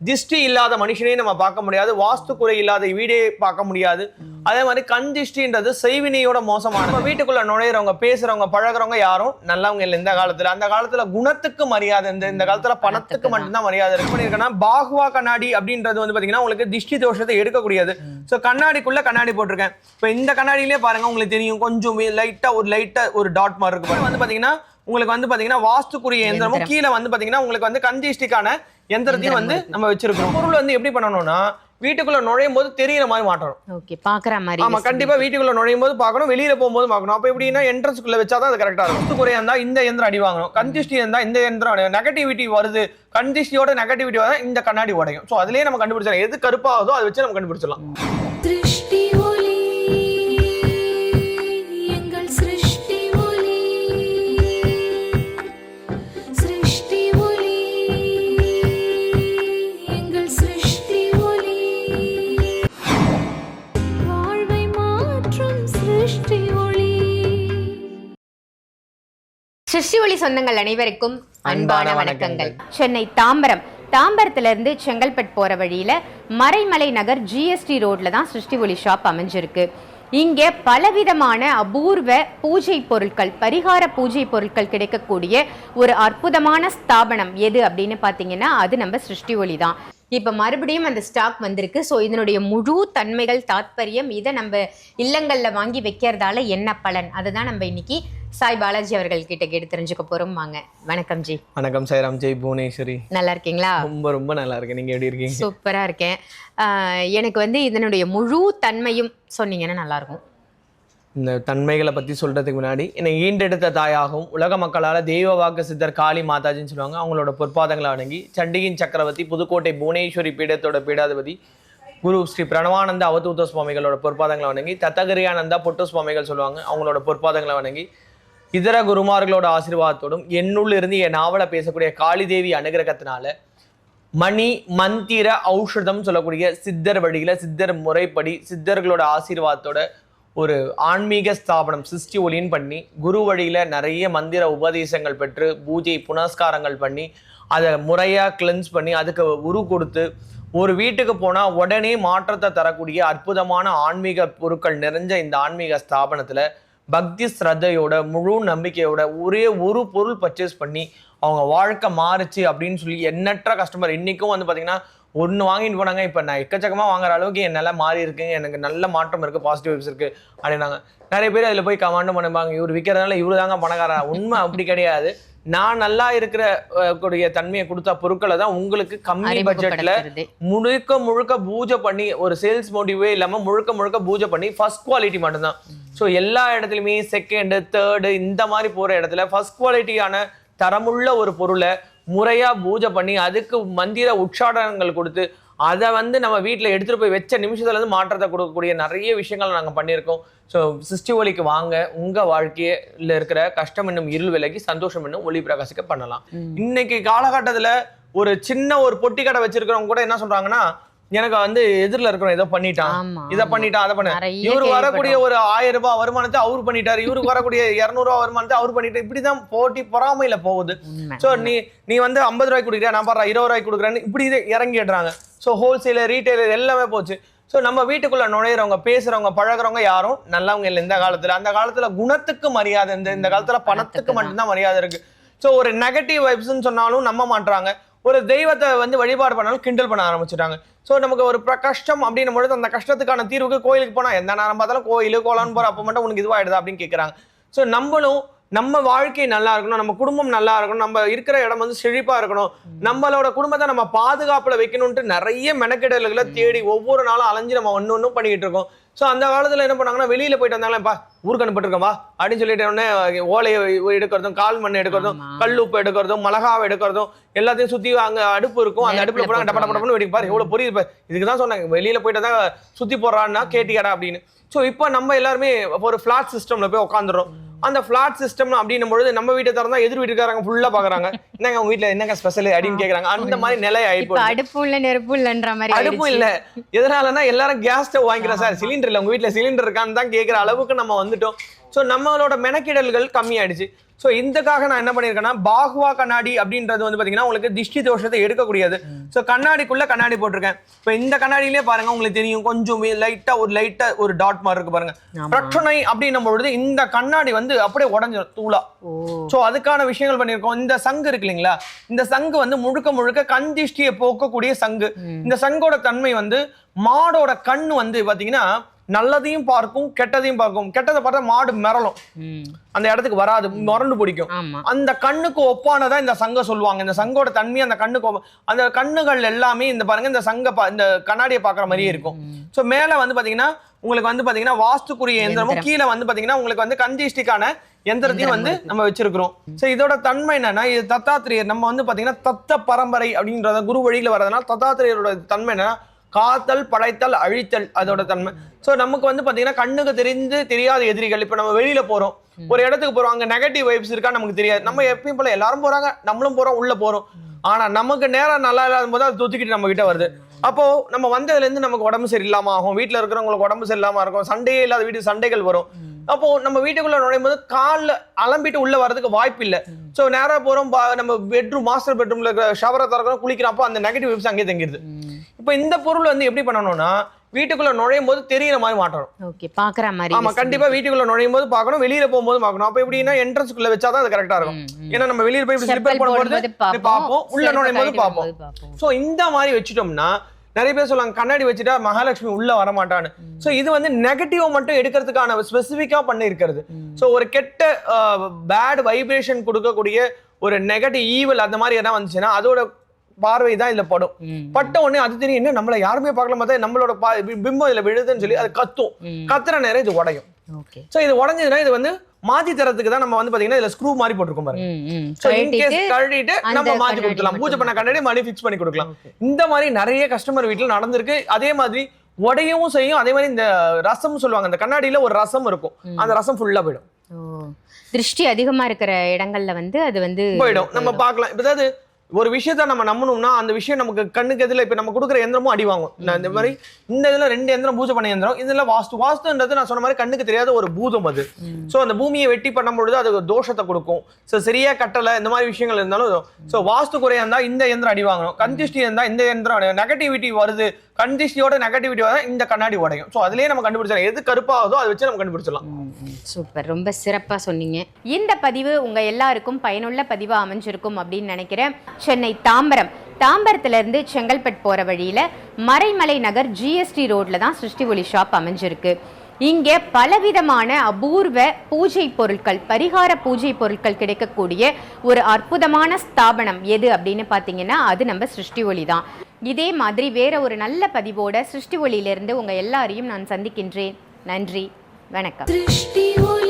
திஷ்டி இல்லாத மனுஷனையும் நம்ம பார்க்க முடியாது. வாஸ்து குறை இல்லாத வீடே பார்க்க முடியாது. அதே மாதிரி கண் திஷ்டின்றது செய்வினையோட மோசமான நம்ம வீட்டுக்குள்ள நுழையிறவங்க பேசுறவங்க பழகுறவங்க யாரும் நல்லவங்க இல்லை இந்த காலத்துல. அந்த காலத்துல குணத்துக்கு மரியாதை இந்த இந்த காலத்துல பணத்துக்கு மட்டும்தான் மரியாதை இருக்கு. பண்ணிருக்கேன்னா பாகுவா கண்ணாடி அப்படின்றது வந்து பாத்தீங்கன்னா உங்களுக்கு திஷ்டி தோஷத்தை எடுக்கக்கூடியது. ஸோ கண்ணாடிக்குள்ள கண்ணாடி போட்டிருக்கேன். இப்போ இந்த கண்ணாடியிலே பாருங்க உங்களுக்கு தெரியும். கொஞ்சம் லைட்டா ஒரு லைட்டா ஒரு டாட் மாதிரி இருக்கு. வந்து பாத்தீங்கன்னா உங்களுக்கு வந்து பாத்தீங்கன்னா வாஸ்துக்குரிய எந்திரமும் எந்திரம். கீழே வந்து பாத்தீங்கன்னா உங்களுக்கு வந்து கந்திஷ்டிக்கான எந்திரத்தையும் வந்து நம்ம வச்சிருக்கோம். பொருள் வந்து எப்படி பண்ணணும்னா வீட்டுக்குள்ள நுழையும் போது தெரியற மாதிரி மாட்டணும் ஓகே பாக்குற மாதிரி ஆமா கண்டிப்பா வீட்டுக்குள்ள நுழையும் போது பார்க்கணும் வெளியில போகும்போது பார்க்கணும். அப்ப எப்படின்னா என்ட்ரன்ஸ்க்குள்ள வச்சாதான் அது கரெக்டா இருக்கும். வாஸ்து குறையா இருந்தா இந்த எந்திரம் அடி வாங்கணும். கந்திஷ்டி இருந்தா இந்த எந்திரம் நெகட்டிவிட்டி வருது கந்திஷ்டியோட நெகட்டிவிட்டி வந்தா இந்த கண்ணாடி உடையும். சோ அதுலயே நம்ம கண்டுபிடிச்சிடலாம். எது கருப்பாகுதோ அதை வச்சு நம்ம கண்டுபிடிச்சிடலாம். சிருஷ்டி ஒளி சொந்தங்கள் அனைவருக்கும் அன்பான வணக்கங்கள். சென்னை தாம்பரம். தாம்பரத்துல இருந்து செங்கல்பட் போற வழியில மறைமலை நகர் ஜிஎஸ்டி ரோட்ல தான் சிருஷ்டி ஒளி ஷாப் அமைஞ்சிருக்கு. இங்க பலவிதமான அபூர்வ பூஜை பொருட்கள் பரிகார பூஜை பொருட்கள் கிடைக்கக்கூடிய ஒரு அற்புதமான ஸ்தாபனம் எது அப்படின்னு பாத்தீங்கன்னா அது நம்ம சிருஷ்டி ஒளி தான். இப்ப மறுபடியும் அந்த ஸ்டாக் வந்திருக்கு. ஸோ இதனுடைய முழு தன்மைகள் தாத்பரியம் இதை நம்ம இல்லங்கள்ல வாங்கி வைக்கிறதால என்ன பலன்? அதை தான் நம்ம இன்னைக்கு சாய் பாலாஜி அவர்கள் கிட்ட கேட்டு தெரிஞ்சுக்க போறோம். வாங்க. வணக்கம் ஜி. வணக்கம் சாய்ராம். ஜெய் புவனேஸ்வரி. நல்லா இருக்கீங்களா? ரொம்ப ரொம்ப நல்லா இருக்கு நீங்க எப்படி இருக்கீங்க? சூப்பரா இருக்கேன். எனக்கு வந்து இதனுடைய முழு தன்மையும் சொன்னீங்கன்னா நல்லா இருக்கும். இந்த தன்மைகளை பற்றி சொல்கிறதுக்கு முன்னாடி என்னை ஈண்டெடுத்த தாயாகவும் உலக மக்களால் தெய்வ வாக்கு சித்தர் காளி மாதாஜின்னு சொல்லுவாங்க. அவங்களோட பொற்பாதங்களை வணங்கி சண்டிகின் சக்கரவர்த்தி புதுக்கோட்டை புவனேஸ்வரி பீடத்தோட பீடாதிபதி குரு ஸ்ரீ பிரணவானந்த அவதூத சுவாமிகளோட பொற்பாதங்களை வணங்கி தத்தகிரியானந்தா பொட்டு சுவாமிகள் சொல்லுவாங்க. அவங்களோட பொற்பாதங்களை வணங்கி இதர குருமார்களோட ஆசீர்வாதத்தோடும் என்னுள்ள இருந்து என் நாவலை பேசக்கூடிய காளிதேவி அனுகிரகத்தினால மணி மந்திர ஔஷதம் சொல்லக்கூடிய சித்தர் வழியில சித்தர் முறைப்படி சித்தர்களோட ஆசீர்வாதத்தோட ஒரு ஆன்மீக ஸ்தாபனம் சிருஷ்டி ஒளியின் பண்ணி குரு வழியில நிறைய மந்திர உபதேசங்கள் பெற்று பூஜை புனஸ்காரங்கள் பண்ணி அதை முறையாக கிளென்ஸ் பண்ணி அதுக்கு உரு கொடுத்து ஒரு வீட்டுக்கு போனால் உடனே மாற்றத்தை தரக்கூடிய அற்புதமான ஆன்மீக பொருட்கள் நிறைஞ்ச இந்த ஆன்மீக ஸ்தாபனத்தில் பக்தி ஸ்ரத்தையோட முழு நம்பிக்கையோட ஒரே ஒரு பொருள் பர்ச்சேஸ் பண்ணி அவங்க வாழ்க்கை மாறுச்சு அப்படின்னு சொல்லி எண்ணற்ற கஸ்டமர் இன்னைக்கும் வந்து பார்த்தீங்கன்னா ஒன்று வாங்கிட்டு போனாங்க. இப்போ நான் எக்கச்சக்கமாக வாங்குற அளவுக்கு என் நிலை மாறி இருக்குங்க. எனக்கு நல்ல மாற்றம் இருக்குது பாசிட்டிவ் வைப்ஸ் இருக்குது அப்படின்னாங்க. நிறைய பேர் அதில் போய் கமாண்டும் பண்ணுவாங்க. இவர் விற்கிறதுனால இவரு தாங்க பணக்காரா உண்மை அப்படி கிடையாது. நான் நல்லா இருக்கிற கூடிய தன்மையை கொடுத்த பொருட்களை தான் உங்களுக்கு கம்மி பட்ஜெட்ல முழுக்க முழுக்க பூஜை பண்ணி ஒரு சேல்ஸ் மோட்டிவே இல்லாம முழுக்க முழுக்க பூஜை பண்ணி ஃபர்ஸ்ட் குவாலிட்டி மட்டும்தான். ஸோ எல்லா இடத்துலையுமே செகண்டு தேர்டு இந்த மாதிரி போற இடத்துல ஃபர்ஸ்ட் குவாலிட்டியான தரமுள்ள ஒரு பொருளை முறையா பூஜை பண்ணி அதுக்கு மந்திர உச்சாடனங்கள் கொடுத்து அதை வந்து நம்ம வீட்டில் எடுத்துட்டு போய் வச்ச நிமிஷத்துல இருந்து மாற்றத்தை கொடுக்கக்கூடிய நிறைய விஷயங்கள் நாங்கள் பண்ணியிருக்கோம். ஸோ சிருஷ்டி ஒளிக்கு வாங்க. உங்க வாழ்க்கையில இருக்கிற கஷ்டம் என்னும் இருள் விலகி சந்தோஷம் என்னும் ஒளி பிரகாசிக்க பண்ணலாம். இன்னைக்கு காலகட்டத்துல ஒரு சின்ன ஒரு பொட்டி கடை வச்சிருக்கிறவங்க கூட என்ன சொல்றாங்கன்னா எனக்கு வந்து எதிரில் இருக்கிறோம் ஏதோ பண்ணிட்டான். இதை பண்ணிட்டான் அதை பண்ண. இவரு வரக்கூடிய. ஒரு ஆயிரம் ரூபாய் வருமானத்தை அவர் பண்ணிட்டாரு. இவருக்கு வரக்கூடிய இருநூறு ரூபாய் வருமானத்தை அவர் பண்ணிட்டாரு இப்படிதான் போட்டி பொறாமையில போகுது. சோ நீ நீ வந்து ஐம்பது ரூபாய்க்கு கொடுக்குறியா? நான் பாரு இருபது ரூபாய்க்கு கொடுக்குறேன்னு இப்படி இறங்கிடுறாங்க. ஸோ ஹோல்சேலர் ரீட்டைலர் எல்லாமே போச்சு. ஸோ நம்ம வீட்டுக்குள்ள நுழையிறவங்க பேசுறவங்க பழகுறவங்க யாரும் நல்லவங்க இல்லை இந்த காலத்துல. அந்த காலத்துல குணத்துக்கு மரியாதை இந்த இந்த காலத்துல பணத்துக்கு பணத்துக்கு தான். மட்டும்தான் மரியாதை இருக்கு. ஸோ ஒரு நெகட்டிவ் வைப்ஸ்னு சொன்னாலும் நம்ப மாட்றாங்க. ஒரு தெய்வத்தை வந்து வழிபாடு பண்ணாலும் கிண்டல் பண்ண ஆரம்பிச்சிட்டாங்க. ஸோ நமக்கு ஒரு கஷ்டம் அப்படின்னும் பொழுது அந்த கஷ்டத்துக்கான தீர்வுக்கு கோயிலுக்கு போனா எந்த நேரம் பார்த்தாலும் கோயில் கோலான்னு போற அப்போ மட்டும் உனக்கு இதுவாயிடுதா அப்படின்னு கேட்குறாங்க ஸோ நம்மளும் நம்ம வாழ்க்கை நல்லா இருக்கணும் நம்ம குடும்பம் நல்லா இருக்கணும் நம்ம இருக்கிற இடம் வந்து செழிப்பா இருக்கணும். நம்மளோட குடும்பத்தை நம்ம பாதுகாப்புல வைக்கணும்ட்டு நிறைய மெனக்கெடல்களை தேடி ஒவ்வொரு நாளும் அலைஞ்சு நம்ம ஒன்று ஒன்றும் பண்ணிக்கிட்டு இருக்கோம். ஸோ அந்த காலத்துல என்ன பண்ணாங்கன்னா வெளியில போயிட்டு வந்தாங்களேப்பா ஊருக்கு அனுப்பிட்டுருக்கோம் வா அப்படின்னு சொல்லிட்டு உடனே ஓலையை எடுக்கிறதும் கால் மண் எடுக்கிறதும். கல் உப்பு எடுக்கிறதும் மிளகாவை எடுக்கிறதும் எல்லாத்தையும் சுத்தி அங்க அடுப்பு இருக்கும். அந்த அடுப்புல நெருப்புல போனா டப்ப டப்ப வெடிக்கும். பாரு எவ்வளவு பொரியுது பாரு. இதுக்கு தான் சொன்னாங்க வெளியில போயிட்டு தான் சுத்தி போடுறான்னா கேட்டியாடா அப்படின்னு. ஸோ இப்போ நம்ம எல்லாருமே ஒரு ஃபிளாட் சிஸ்டம்ல போய் உட்காந்துறோம் அந்த ஃபிளாட் சிஸ்டம் அப்படின்னும் பொழுது நம்ம வீட்டை திறந்தா எதிர் வீட்டுக்காரங்க ஃபுல்லா பாக்குறாங்க. என்னங்க உங்க வீட்ல என்னங்க ஸ்பெஷல் அப்படின்னு கேக்குறாங்க. அந்த மாதிரி நிலை இப்ப ஆயிப்போம் அடுப்பும் இல்ல நெருப்பும் இல்லன்ற மாதிரி அடுப்பும் இல்ல. எதனாலன்னா எல்லாரும் கேஸ் ஸ்டவ் வாங்கிக்கிறோம் சார். சிலிண்டர் இல்ல. உங்க வீட்ல சிலிண்டர் இருக்கான்னு தான் கேக்குற அளவுக்கு நம்ம வந்துட்டோம். சோ நம்மளோட மெனக்கிடல்கள் கம்மியாயிடுச்சு. ஸோ இதுக்காக நான் என்ன பண்ணியிருக்கேன்னா பாகுவா கண்ணாடி அப்படின்றது வந்து பார்த்தீங்கன்னா உங்களுக்கு திஷ்டி தோஷத்தை எடுக்கக்கூடியது. ஸோ கண்ணாடிக்குள்ள கண்ணாடி போட்டிருக்கேன். இப்போ இந்த கண்ணாடியிலே பாருங்க உங்களுக்கு தெரியும் கொஞ்சம் லைட்டா ஒரு லைட்டா ஒரு டாட் மாதிரி இருக்கு பாருங்க. பிரச்சனை அப்படின்னும் பொழுது இந்த கண்ணாடி வந்து அப்படியே உடஞ்சிடும் தூளா. ஸோ அதுக்கான விஷயங்கள் பண்ணியிருக்கோம் இந்த சங்கு இருக்கு இல்லைங்களா? இந்த சங்கு வந்து முழுக்க முழுக்க கண் திஷ்டியை போக்கக்கூடிய சங்கு. இந்த சங்கோட தன்மை வந்து மாடோட கண் வந்து பாத்தீங்கன்னா நல்லதையும் பார்க்கும் கெட்டதையும் பார்க்கும். கெட்டதை பார்த்தா மாடு மிரளும். அந்த இடத்துக்கு வராது மிரண்டு பிடிக்கும். அந்த கண்ணுக்கு ஒப்பானதா இந்த சங்க சொல்லுவாங்க. இந்த சங்கோட தன்மை அந்த கண்ணுக்கு அந்த கண்ணுகள் எல்லாமே இந்த பாருங்க இந்த சங்க இந்த கண்ணாடியை பார்க்குற மாதிரியே இருக்கும். ஸோ மேல வந்து பாத்தீங்கன்னா உங்களுக்கு வந்து பாத்தீங்கன்னா வாஸ்துக்குரிய எந்திரமும் எந்திரம். கீழே வந்து பாத்தீங்கன்னா உங்களுக்கு வந்து கந்திஷ்டிக்கான எந்திரத்தையும் வந்து நம்ம வச்சிருக்கிறோம். ஸோ இதோட தன்மை என்னன்னா இது தத்தாத்திரியர். நம்ம வந்து பாத்தீங்கன்னா தத்த பரம்பரை அப்படின்றத குரு வழியில வர்றதுனால தத்தாத்திரியரோட தன்மை என்னன்னா காத்தல் படைத்தல் அழித்தல் அதோட தன்மை. ஸோ நமக்கு வந்து பாத்தீங்கன்னா கண்ணுக்கு தெரிந்து தெரியாத எதிரிகள். இப்போ நம்ம வெளியில போறோம். ஒரு இடத்துக்கு போறோம். அங்க நெகட்டிவ் வைப்ஸ் இருக்கா நமக்கு தெரியாது. நம்ம எப்பயும் போல எல்லாரும் போறாங்க. நம்மளும் போறோம் உள்ள போறோம். ஆனா நமக்கு நேரம் நல்லா இல்லாத போது அது தொத்திக்கிட்டு நம்ம கிட்ட வருது. அப்போ நம்ம வந்ததுல இருந்து நமக்கு உடம்பு சரியில்லாம ஆகும். வீட்ல இருக்கிறவங்களுக்கு உடம்பு சரியில்லாம இருக்கும். சண்டையே இல்லாத வீட்டு சண்டைகள் வரும். அப்போ நம்ம வீட்டுக்குள்ள நுழையும் போது காலில் அலம்பிட்டு உள்ள வர்றதுக்கு வாய்ப்பு இல்லை. ஸோ நேரா போறோம் பா- நம்ம பெட்ரூம் மாஸ்டர் பெட்ரூம்ல இருக்கிற ஷவரை திறக்கிறோம் குளிக்கிறோம் அப்போ அந்த நெகட்டிவ் வைப்ஸ் அங்கேயே தங்கிடுது இப்போ இந்த பொருள் வந்து எப்படி பண்ணணும்னா வீட்டுக்குள்ள நுழையும் போது தெரியிற மாதிரி மாட்டணும் ஓகே பாக்குற மாதிரி ஆமா கண்டிப்பா வீட்டுக்குள்ள நுழையும் போது பார்க்கணும் வெளியில போகும்போது பார்க்கணும் அப்ப எப்படின்னா என்ட்ரன்ஸ்க்குள்ள வச்சாதான் அது கரெக்டா இருக்கும். ஏன்னா நம்ம வெளியில போய் ஸ்லிப்பர் போடும்போது பார்ப்போம் உள்ள நுழையும் போது பார்ப்போம். சோ இந்த மாதிரி வச்சுட்டோம்னா நிறைய பேர் சொல்லுவாங்க கண்ணாடி வச்சுட்டா மகாலட்சுமி உள்ள வர மாட்டான்னு சோ இது வந்து நெகட்டிவ் மட்டும் எடுக்கிறதுக்கான ஸ்பெசிஃபிக்கா பண்ணி இருக்கிறது சோ ஒரு கெட்ட பேட் வைப்ரேஷன் கொடுக்கக்கூடிய ஒரு நெகட்டிவ் ஈவல் அந்த மாதிரி எதாவது வந்துச்சுன்னா அதோட பார்வை தான் இதுல படும். பட்ட உடனே அது தெரியும் என்ன நம்மள யாருமே பார்க்கல பார்த்தா நம்மளோட பிம்பம் இதுல விழுதுன்னு சொல்லி அது கத்தும். கத்துற நேரம் இது உடையும். சோ இது உடஞ்சதுன்னா இது வந்து மாத்தி தரத்துக்கு தான் நம்ம வந்து பாத்தீங்கன்னா இதுல ஸ்க்ரூ மாதிரி போட்டிருக்கோம் பாருங்க. சோ இன் கேஸ் கழட்டிட்டு கழட்டிட்டு அந்த நம்ம மாத்தி கண்ணாடி கொடுத்துலாம் பூஜை பண்ண கண்ணாடி மறுபடியும் ஃபிக்ஸ் பண்ணி கொடுக்கலாம். இந்த மாதிரி நிறைய கஸ்டமர் வீட்ல நடந்திருக்கு. அதே மாதிரி உடையவும் செய்யும். அதே மாதிரி இந்த ரசம் சொல்லுவாங்க அந்த கண்ணாடியில ஒரு ரசம் இருக்கும். அந்த ரசம் ஃபுல்லா போயிடும். திருஷ்டி அதிகமா இருக்கிற இடங்கள்ல வந்து அது வந்து போயிடும். நம்ம பார்க்கலாம். அதாவது ஒரு விஷயத்த நம்ம நம்பணும்னா அந்த விஷயம் நமக்கு கண்ணுக்கு எதிரில் இப்ப நம்ம கொடுக்குற எந்திரமும் அடி வாங்கும். இந்த மாதிரி இந்த இதுல ரெண்டு எந்திரம் பூஜை பண்ண எந்திரம் இதுல வாஸ்து. வாஸ்துன்றது நான் சொன்ன மாதிரி கண்ணுக்கு தெரியாத ஒரு பூதம் அது. சோ அந்த பூமியை வெட்டி பண்ணும் பொழுது அது தோஷத்தை கொடுக்கும். சோ சரியா கட்டல இந்த மாதிரி விஷயங்கள் இருந்தாலும் சோ வாஸ்து குறையா இருந்தா இந்த எந்திரம் அடி வாங்கணும். கந்திஷ்டி இருந்தா இந்த எந்திரம் நெகட்டிவிட்டி வருது கந்திஷ்டியோட நெகட்டிவிட்டி வந்தா இந்த கண்ணாடி உடையும். சோ அதுலயே நம்ம கண்டுபிடிச்சிடலாம். எது கருப்பாகுதோ அதை வச்சு நம்ம கண்டுபிடிச்சிடலாம். சூப்பர். ரொம்ப சிறப்பா சொன்னீங்க. இந்த பதிவு உங்க எல்லாருக்கும் பயனுள்ள பதிவா அமைஞ்சிருக்கும் அப்படின்னு நினைக்கிறேன். சென்னை தாம்பரம். தாம்பரத்துலேருந்து செங்கல்பட் போகிற வழியில் மறைமலை நகர் ஜிஎஸ்டி ரோட்டில் தான் சிருஷ்டி ஒலி ஷாப் அமைஞ்சிருக்கு. இங்கே பலவிதமான அபூர்வ பூஜை பொருட்கள் பரிகார பூஜை பொருட்கள் கிடைக்கக்கூடிய ஒரு அற்புதமான ஸ்தாபனம் எது அப்படின்னு பார்த்தீங்கன்னா அது நம்ம சிருஷ்டி ஒலி தான். இதே மாதிரி வேற ஒரு நல்ல பதிவோட சிருஷ்டி ஒளியிலிருந்து உங்கள் எல்லாரையும் நான் சந்திக்கின்றேன். நன்றி. வணக்கம்.